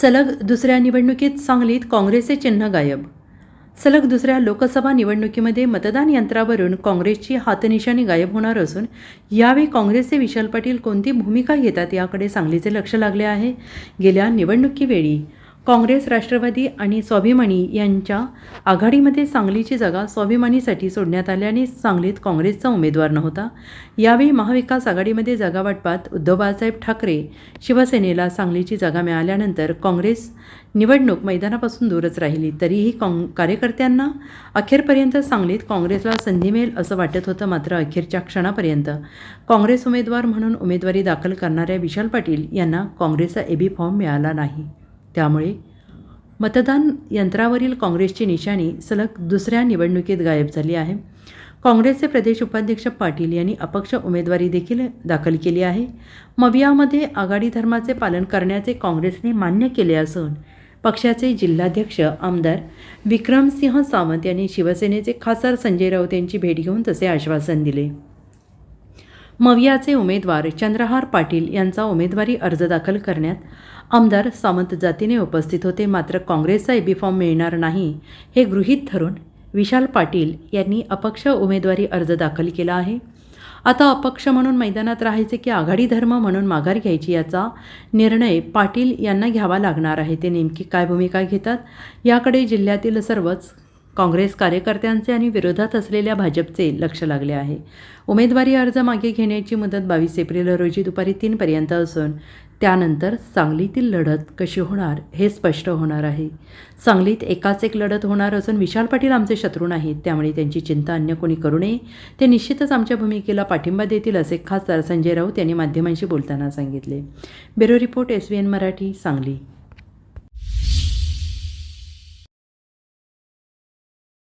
सलग दुसऱ्या निवडणुकीत सांगलीत काँग्रेसचे चिन्ह गायब. सलग दुसऱ्या लोकसभा निवडणुकीमध्ये मतदान यंत्रावरून काँग्रेसची हातनिशाणी गायब होणार असून यावेळी काँग्रेसचे विशाल पाटील कोणती भूमिका घेतात याकडे सांगलीचे लक्ष लागले आहे. गेल्या निवडणुकीवेळी काँग्रेस राष्ट्रवादी आणि स्वाभिमानी यांच्या आघाडीमध्ये सांगलीची जागा स्वाभिमानीसाठी सोडण्यात आल्याने सांगलीत काँग्रेसचा उमेदवार नव्हता. यावेळी महाविकास आघाडीमध्ये जागा वाटपात उद्धव बाळासाहेब ठाकरे शिवसेनेला सांगलीची जागा मिळाल्यानंतर काँग्रेस निवडणूक मैदानापासून दूरच राहिली. तरीही काँग कार्यकर्त्यांना अखेरपर्यंत सांगलीत काँग्रेसला संधी मिळेल असं वाटत होतं मात्र अखेरच्या क्षणापर्यंत. काँग्रेस उमेदवार म्हणून उमेदवारी दाखल करणाऱ्या विशाल पाटील यांना काँग्रेसचा एबी फॉर्म मिळाला नाही. त्यामुळे मतदान यंत्रावरील काँग्रेसची निशाणी सलग दुसऱ्या निवडणुकीत गायब झाली आहे. काँग्रेसचे प्रदेश उपाध्यक्ष पाटील यांनी अपक्ष उमेदवारी देखील दाखल केली आहे. मवियामध्ये आघाडी धर्माचे पालन करण्याचे काँग्रेसने मान्य केले असून पक्षाचे जिल्हाध्यक्ष आमदार विक्रमसिंह सावंत यांनी शिवसेनेचे खासदार संजय राऊत यांची भेट घेऊन तसे आश्वासन दिले. मवियाचे उमेदवार चंद्रहार पाटील यांचा उमेदवारी अर्ज दाखल करण्यात आमदार सामंत जातीने उपस्थित होते. मात्र काँग्रेसचा एबी फॉर्म मिळणार नाही हे गृहीत धरून विशाल पाटील यांनी अपक्ष उमेदवारी अर्ज दाखल केला आहे. आता अपक्ष म्हणून मैदानात राहायचे की आघाडी धर्म म्हणून माघार घ्यायची याचा निर्णय पाटील यांना घ्यावा लागणार आहे. ते नेमकी काय भूमिका घेतात? याकडे जिल्ह्यातील सर्वच काँग्रेस कार्यकर्त्यांचे आणि विरोधात असलेल्या भाजपचे लक्ष लागले आहे. उमेदवारी अर्ज मागे घेण्याची मुदत बावीस एप्रिल रोजी दुपारी तीनपर्यंत असून त्यानंतर सांगलीतील लढत कशी होणार हे स्पष्ट होणार आहे. सांगलीत एकाच एक लढत होणार असून विशाल पाटील आमचे शत्रू नाहीत त्यामुळे त्यांची चिंता अन्य कोणी करू नये. ते निश्चितच आमच्या भूमिकेला पाठिंबा देतील असे खासदार संजय राऊत यांनी माध्यमांशी बोलताना सांगितले. Bureau report S V N Marathi Sangli.